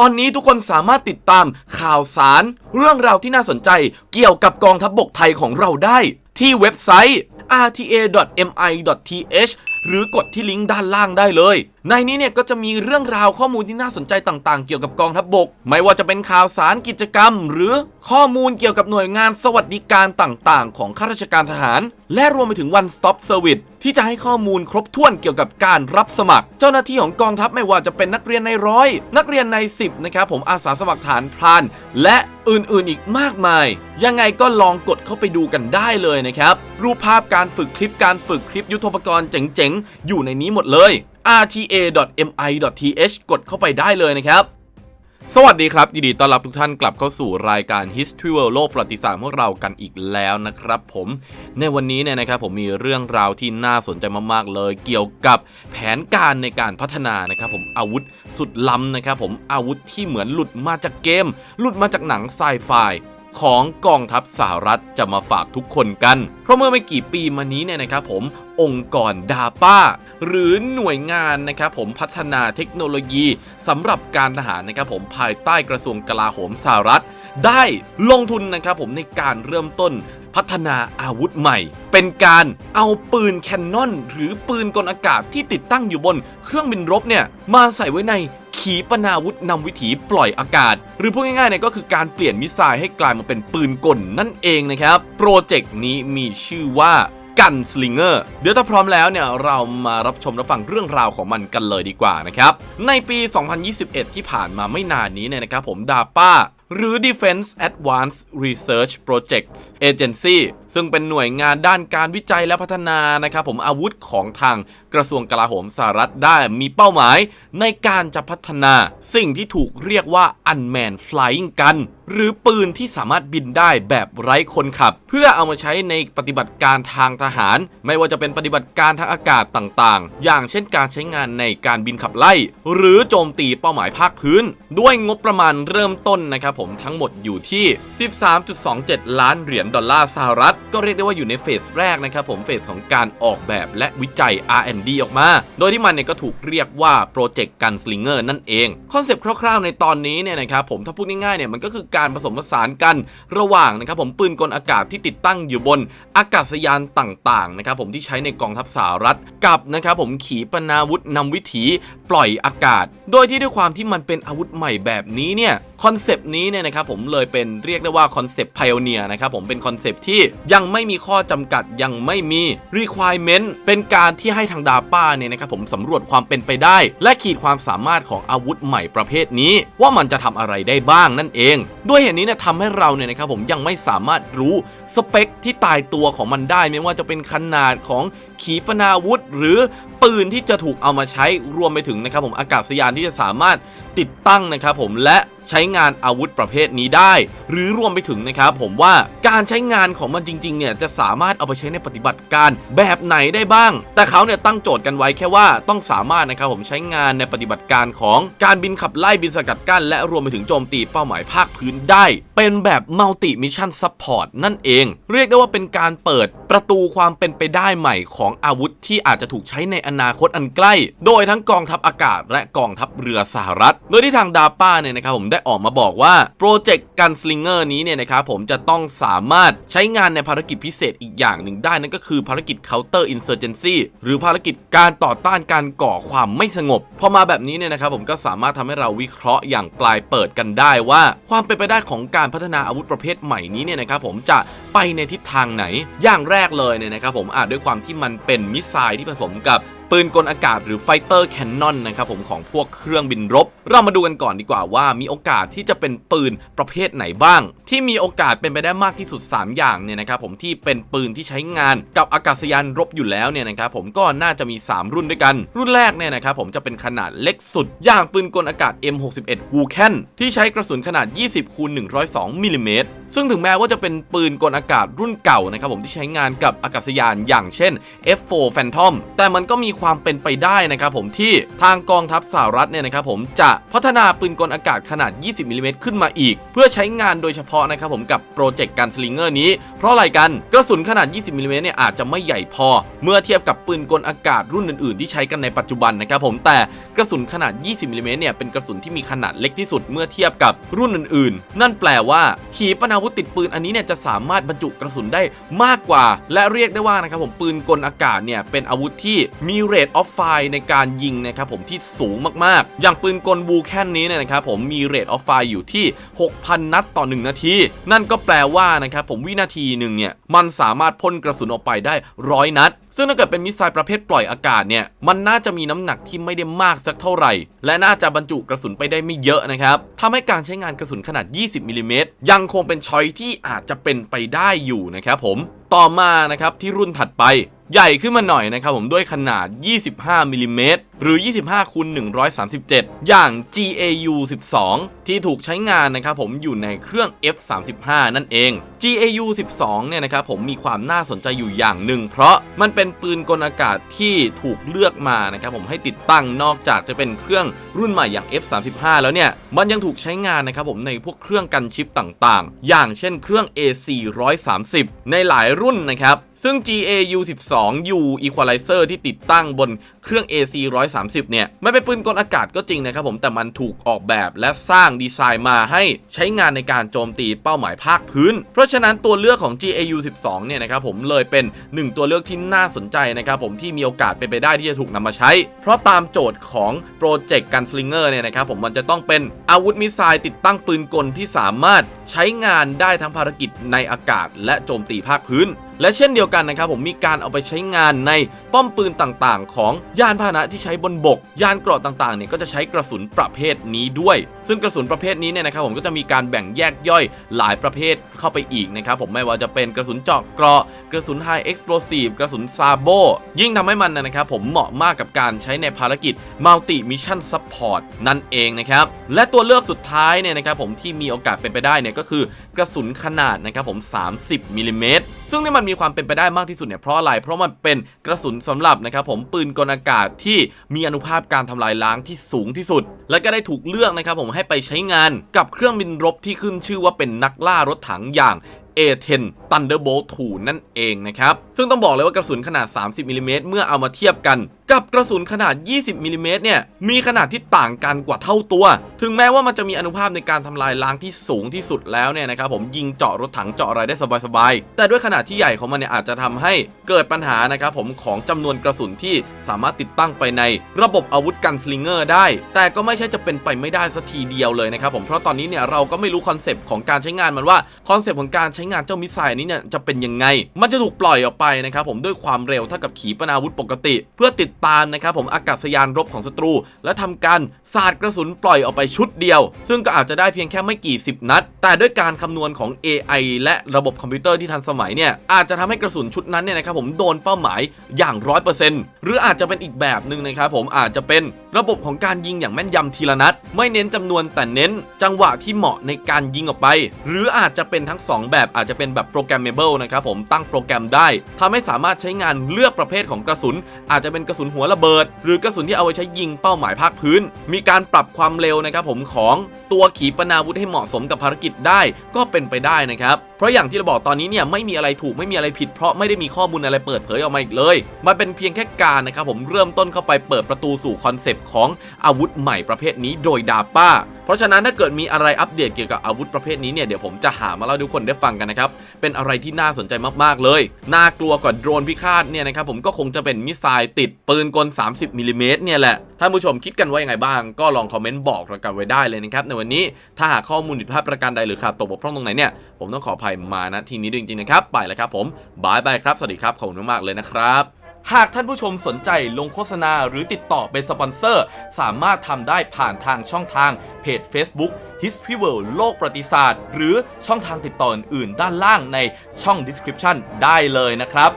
ตอนนี้ทุกคนสามารถติดตามข่าวสาร เรื่องราวที่น่าสนใจเกี่ยวกับกองทัพบบกไทยของเราได้ ที่เว็บไซต์ rta.mi.th หรือกดที่ลิงก์ด้านล่างได้เลย ในนี้เนี่ยก็จะมีเรื่องราวข้อมูลที่น่าสนใจต่างๆ เกี่ยวกับกองทัพบบก ไม่ว่าจะเป็นข่าวสารกิจกรรม หรือข้อมูลเกี่ยวกับหน่วยงานสวัสดิการต่างๆ ของข้าราชการทหาร และรวมไปถึง one stop service ที่จะให้ข้อมูลครบถ้วนเกี่ยวกับการรับสมัคร เจ้าหน้าที่ของกองทัพไม่ว่าจะเป็นนักเรียนในร้อย นักเรียนใน 10 นะครับผมอาสาสมัครฐานพราน และอื่นๆอีกมากมาย ยังไงก็ลองกดเข้าไปดูกันได้เลยนะครับ รูปภาพการฝึกคลิปการฝึกคลิปยุทโธปกรณ์เจ๋งๆ อยู่ในนี้หมดเลย rta.mi.th กดเข้าไปได้เลยนะครับ สวัสดีครับ ยินดีต้อนรับทุกท่านกลับเข้าสู่รายการ History World โลกประวัติศาสตร์พวกเรากันอีกแล้วนะครับผมในวันนี้เนี่ยนะครับผมมีเรื่องราวที่น่าสนใจมากๆเลย เกี่ยวกับแผนการในการพัฒนานะครับผมอาวุธสุดล้ำนะครับผมอาวุธที่เหมือนหลุดมาจากเกม หลุดมาจากหนังไซไฟ ของกองทัพสหรัฐจะมาฝากทุกคนกัน เพราะเมื่อไม่กี่ปีมานี้เนี่ยนะครับผมองค์กรดาป้า หรือหน่วยงานนะครับผมพัฒนาเทคโนโลยีสำหรับการทหารนะครับผมภายใต้กระทรวงกลาโหมสหรัฐ ได้ลงทุนนะครับผมในการเริ่มต้นพัฒนาอาวุธใหม่ เป็นการเอาปืนแคนนอน หรือปืนกลอากาศที่ติดตั้งอยู่บนเครื่องบินรบเนี่ยมาใส่ไว้ใน ขีปนาวุธนำวิถีปล่อยอากาศ หรือพูดง่ายๆเนี่ยก็คือการเปลี่ยนมิสไซล์ให้กลายมาเป็นปืนกลนั่นเองนะครับ โปรเจกต์นี้มีชื่อว่ากันสลิงเกอร์เดี๋ยวถ้าพร้อมแล้วเนี่ยเรามารับชมรับฟังเรื่องราวของมันกันเลยดีกว่านะครับ ในปี 2021 ที่ผ่านมาไม่นานนี้เนี่ยนะครับผมดาป้าหรือ Defense Advanced Research Projects Agency ซึ่งเป็นหน่วยงานด้านการวิจัยและพัฒนานะครับผมอาวุธของทางกระทรวงกลาโหมสหรัฐได้มีเป้าหมาย ในการจะพัฒนาสิ่งที่ถูกเรียกว่า Unmanned Flying Gun หรือปืนที่สามารถบินได้แบบไร้คนขับ เพื่อเอามาใช้ในปฏิบัติการทางทหาร ไม่ว่าจะเป็นปฏิบัติการทางอากาศต่างๆ อย่างเช่นการใช้งานในการบินขับไล่ หรือโจมตีเป้าหมายภาคพื้น ด้วยงบประมาณเริ่มต้นนะครับผมทั้งหมดอยู่ที่ 13.27 ล้านเหรียญดอลลาร์สหรัฐ ก็เรียกได้ว่าอยู่ในเฟสแรกนะครับผมเฟสของการออกแบบและวิจัย R&D ออกมา โดยที่มันเนี่ยก็ถูกเรียกว่าโปรเจกต์กันสลิงเกอร์นั่นเองคอนเซปต์คร่าวๆ ในตอนนี้เนี่ยนะครับผมถ้าพูดง่ายๆเนี่ยมันก็คือการผสมผสานกันระหว่างนะครับผมปืนกลอากาศที่ติดตั้งอยู่บนอากาศยานต่างๆนะครับผมที่ใช้ในกองทัพสหรัฐกับนะครับผมขีปนาวุธนำวิถีปล่อยอากาศ โดยที่ด้วยความที่มันเป็นอาวุธใหม่แบบนี้เนี่ยคอนเซปต์นี้เนี่ยนะครับผมเลยเป็นเรียกได้ว่าคอนเซปต์ไพโอเนียนะครับผมเป็นคอนเซปต์ที่ยังไม่มีข้อจำกัดยังไม่มี requirement เป็นการที่ให้ทางดาป้าเนี่ยนะครับผมสำรวจความเป็นไปได้ และขีดความสามารถของอาวุธใหม่ประเภทนี้ ว่ามันจะทำอะไรได้บ้างนั่นเอง ด้วยเหตุนี้เนี่ยทำให้เราเนี่ยนะครับผมยังไม่สามารถรู้สเปคที่ตายตัวของมันได้ไม่ว่าจะเป็นขนาดของ ขีปนาวุธ หรือปืนที่จะถูกเอามาใช้รวมไปถึงนะครับผมอากาศยานที่จะสามารถติดตั้งนะครับผมและใช้งานอาวุธประเภทนี้ได้ หรือรวมไปถึงนะครับผมว่าการใช้งานของมันจริงๆเนี่ยจะสามารถเอาไปใช้ในปฏิบัติการแบบไหนได้บ้าง แต่เขาเนี่ยตั้งโจทย์กันไว้แค่ว่าต้องสามารถนะครับผมใช้งานในปฏิบัติการของการบินขับไล่บินสกัดกั้น และรวมไปถึงโจมตีเป้าหมายภาคพื้นได้ เป็นแบบมัลติมิชชั่นซัพพอร์ตนั่นเอง เรียกได้ว่าเป็นการเปิดประตูความเป็นไปได้ใหม่ของอาวุธที่อาจจะถูกใช้ในอนาคตอันใกล้ โดยทั้งกองทัพอากาศและกองทัพเรือสหรัฐ โดยที่ทางดาป้าเนี่ยนะครับผมได้ออกมาบอกว่าโปรเจกต์กันสลิงเกอร์นี้เนี่ยนะครับผมจะต้องสามารถใช้งานในภารกิจพิเศษอีกอย่างหนึ่งได้นั่นก็คือภารกิจ counter insurgency หรือภารกิจการต่อต้านการก่อความไม่สงบ พอมาแบบนี้เนี่ยนะครับผมก็สามารถทำให้เราวิเคราะห์อย่างปลายเปิดกันได้ว่า ความเป็นไปได้ของการพัฒนาอาวุธประเภทใหม่นี้เนี่ยนะครับผมจะไปในทิศทางไหน อย่างแรกเลยเนี่ยนะครับผมอาจด้วยความที่มันเป็นมิสไซล์ที่ผสมกับ ปืนกลอากาศหรือไฟเตอร์แคนนอนนะครับผมของพวกเครื่องบินรบ เรามาดูกันก่อนดีกว่าว่ามีโอกาสที่จะเป็นปืนประเภทไหนบ้าง ที่มีโอกาสเป็นไปได้มากที่สุด 3 อย่างเนี่ยนะครับผมที่เป็นปืนที่ใช้งานกับอากาศยานรบอยู่แล้วเนี่ยนะครับผมก็น่าจะมี 3 รุ่นด้วยกัน รุ่นแรกเนี่ยนะครับผมจะเป็นขนาดเล็กสุด อย่างปืนกลอากาศ M61 w u k e n ที่ใช้กระสุนขนาด 20คูณ102มิลลิเมตรซึ่งถึงแม้ว่าจะเป็นปืนกลอากาศรุ่นเก่านะครับผมที่ใช้งานกับอากาศยานอย่างเช่น F4 Phantom แต่มันก็มีความเป็นไปได้นะครับผมที่ทางกองทัพสหรัฐเนี่ยนะครับผมจะพัฒนาปืนกลอากาศขนาด 20มิลลิเมตรขึ้นมาอีก เพื่อใช้งานโดยเฉพาะนะครับผมกับโปรเจกต์การสลิงเกอร์นี้ เพราะอะไรกันกระสุนขนาด 20มิลลิเมตรเนี่ยอาจจะไม่ใหญ่พอ เมื่อเทียบกับปืนกลอากาศรุ่นอื่นๆ ที่ใช้กันในปัจจุบันนะครับผมแต่กระสุนขนาด 20มิลลิเมตรเนี่ยเป็นกระสุนที่มีขนาดเล็กที่สุดเมื่อเทียบกับรุ่นอื่นๆ นั่นแปลว่า ขีปนาวุธติดปืนอันนี้เนี่ยจะสามารถบรรจุกระสุนได้มากกว่า และเรียกได้ว่านะครับผมปืนกลอากาศเนี่ยเป็นอาวุธที่มีเรทออฟไฟในการยิงนะครับผมที่สูงมากๆ อย่างปืนกลบูแคนนี้เนี่ยนะครับผมมีเรทออฟไฟอยู่ที่ 6,000 นัดต่อ 1 นาที นั่นก็แปลว่านะครับผมวินาทีหนึ่งเนี่ยมันสามารถพ่นกระสุนออกไปได้ร้อยนัด ซึ่งถ้าเกิดเป็นมิสไซล์ประเภทปล่อยอากาศเนี่ยมันน่าจะมีน้ำหนักที่ไม่ได้มากสักเท่าไหร่ และน่าจะบรรจุกระสุนไปได้ไม่เยอะนะครับทำให้การใช้งานกระสุนขนาด 20มิลลิเมตรยังคงเป็นช้อยที่อาจจะเป็นไปได้อยู่นะครับผมต่อมานะครับที่รุ่นถัดไป ใหญ่ขึ้นมาหน่อยนะครับผมด้วยขนาด 25มิลลิเมตร หรือ 25คูณ137 อย่าง GAU 12 ที่ถูกใช้งานนะครับผมอยู่ในเครื่อง F35 นั่นเอง GAU 12 เนี่ยนะครับผมมีความน่าสนใจอยู่อย่างหนึ่ง เพราะมันเป็นปืนกลอากาศที่ถูกเลือกมานะครับผมให้ติดตั้งนอกจากจะเป็นเครื่องรุ่นใหม่อย่าง F35 แล้วเนี่ย มันยังถูกใช้งานนะครับผมในพวกเครื่องกันชิปต่างๆ อย่างเช่นเครื่อง AC 130 ในหลายรุ่นนะครับ ซึ่ง GAU 12 U Equalizer ที่ติดตั้งบนเครื่อง AC 130 30 เนี่ย มันเป็นปืนกลอากาศก็จริงนะครับผม แต่มันถูกออกแบบและสร้างดีไซน์มาให้ใช้งานในการโจมตีเป้าหมายภาคพื้น เพราะฉะนั้นตัวเลือกของ GAU 12 เนี่ยนะครับผมเลยเป็น 1 ตัวเลือกที่น่าสนใจนะครับผมที่มีโอกาสเป็นไปได้ที่จะถูกนำมาใช้ เพราะตามโจทย์ของโปรเจกต์กันสลิงเกอร์เนี่ยนะครับผมมันจะต้องเป็นอาวุธมิสไซล์ติดตั้งปืนกลที่สามารถใช้งานได้ทั้งภารกิจในอากาศและโจมตีภาคพื้น และเช่นเดียวกันนะครับผมมีการเอาไปใช้งานในป้อมปืนต่างๆ ของยานพาหนะที่ใช้บนบก ยานเกราะต่างๆเนี่ยก็จะใช้กระสุนประเภทนี้ด้วย ซึ่งกระสุนประเภทนี้เนี่ยนะครับผมก็จะมีการแบ่งแยกย่อยหลายประเภทเข้าไปอีกนะครับผมไม่ว่าจะเป็นกระสุนเจาะเกราะ กระสุนไฮเอ็กซ์โพลซีฟกระสุนซาโบยิ่งทำให้มันนะครับผมเหมาะมากกับการใช้ในภารกิจมัลติมิชชั่นซัพพอร์ตนั่นเองนะครับและตัวเลือกสุดท้ายเนี่ยนะครับผมที่มีโอกาสเป็นไปได้เนี่ยก็คือกระสุนขนาดนะครับผม 30มิลลิเมตรซึ่งที่มันมีความเป็นไปได้มากที่สุดเนี่ยเพราะอะไร เพราะมันเป็นกระสุนสำหรับนะครับผมปืนกลอากาศที่มีอนุภาพการทำลายล้างที่สูงที่สุด และก็ได้ถูกเลือกนะครับผมให้ไปใช้งานกับเครื่องบินรบที่ขึ้นชื่อว่าเป็นนักล่ารถถังอย่าง A10 Thunderbolt 2นั่นเองนะครับ ซึ่งต้องบอกเลยว่ากระสุนขนาด 30มิลลิเมตรเมื่อเอามาเทียบกันกับกระสุนขนาด 20มิลลิเมตรเนี่ย มีขนาดที่ต่างกันกว่าเท่าตัว ถึงแม้ว่ามันจะมีอนุภาพในการทำลายล้างที่สูงที่สุดแล้วเนี่ยนะครับผมยิงเจาะรถถังเจาะอะไรได้สบายๆ แต่ด้วยขนาดที่ใหญ่ของมันเนี่ยอาจจะทำให้เกิดปัญหานะครับผมของจำนวนกระสุนที่สามารถติดตั้งไปในระบบอาวุธกันสลิงเกอร์ได้ แต่ก็ไม่ใช่จะเป็นไปไม่ได้สักทีเดียวเลยนะครับผม เพราะตอนนี้เนี่ยเราก็ไม่รู้คอนเซปต์ของการใช้งานมันว่าคอนเซปต์ของการใช้งานเจ้ามิสไซล์นี้เนี่ยจะเป็นยังไง มันจะถูกปล่อยออกไปนะครับผมด้วยความเร็วเท่ากับขีปนาวุธปกติ เพื่อติดตามนะครับผมอากาศยานรบของศัตรู และทำการสาดกระสุนปล่อยออกไปชุดเดียว ซึ่งก็อาจจะได้เพียงแค่ไม่กี่สิบนัด แต่ด้วยการคำนวณของ AI และระบบคอมพิวเตอร์ที่ทันสมัยเนี่ยอาจจะทำให้กระสุนชุดนั้นเนี่ยนะครับผมโดนเป้าหมายอย่างร้อยเปอร์เซ็นต์หรืออาจจะเป็นอีกแบบหนึ่งนะครับผมอาจจะเป็นระบบของการยิงอย่างแม่นยำทีละนัด ไม่เน้นจำนวนแต่เน้น จังหวะที่เหมาะในการยิงออกไป หรืออาจจะเป็นทั้งสองแบบอาจจะเป็นแบบโปรแกรมเมเบิลนะครับผมตั้งโปรแกรมได้ทำให้สามารถใช้งานเลือกประเภทของกระสุน อาจจะเป็นกระสุนหัวระเบิด หรือกระสุนที่เอาไว้ใช้ยิงเป้าหมายภาคพื้น มีการปรับความเร็วนะครับผมของตัวขีปนาวุธให้เหมาะสมกับภารกิจได้ก็เป็นไปได้นะครับ เพราะอย่างที่เราบอกตอนนี้เนี่ยไม่มีอะไรถูกไม่มีอะไรผิดเพราะไม่ได้มีข้อมูลอะไรเปิดเผยออกมาอีกเลย มันเป็นเพียงแค่การนะครับผมเริ่มต้นเข้าไปเปิดประตูสู่คอนเซปตของอาวุธใหม่ประเภทนี้โดยดาป้า เพราะฉะนั้นถ้าเกิดมีอะไรอัปเดตเกี่ยวกับอาวุธประเภทนี้เนี่ยเดี๋ยวผมจะหามาเล่าทุกคนได้ฟังกันนะครับ เป็นอะไรที่น่าสนใจมากๆเลย น่ากลัวกว่าโดรนพิฆาตเนี่ยนะครับผมก็คงจะเป็นมิสไซล์ติดปืนกล 30มิลลิเมตรเนี่ยแหละ ท่านผู้ชมคิดกันว่ายังไงบ้าง ก็ลองคอมเมนต์บอกเรากันไว้ได้เลยนะครับในวันนี้ถ้าหากข้อมูลผิดพลาดประการใดหรือขาดตกบกพร่องตรงไหนเนี่ยผมต้องขออภัยมาณที่นี้ด้วยจริงๆนะครับไปแล้วครับผมบายบายครับสวัสดีครับขอบคุณมากๆเลยนะครับ หากท่านผู้ชมสนใจลงโฆษณาหรือติดต่อเป็นสปอนเซอร์ สามารถทำได้ผ่านทางช่องทางเพจ Facebook History World โลกประวัติศาสตร์ หรือช่องทางติดต่ออื่นๆด้านล่างในช่อง description ได้เลยนะครับ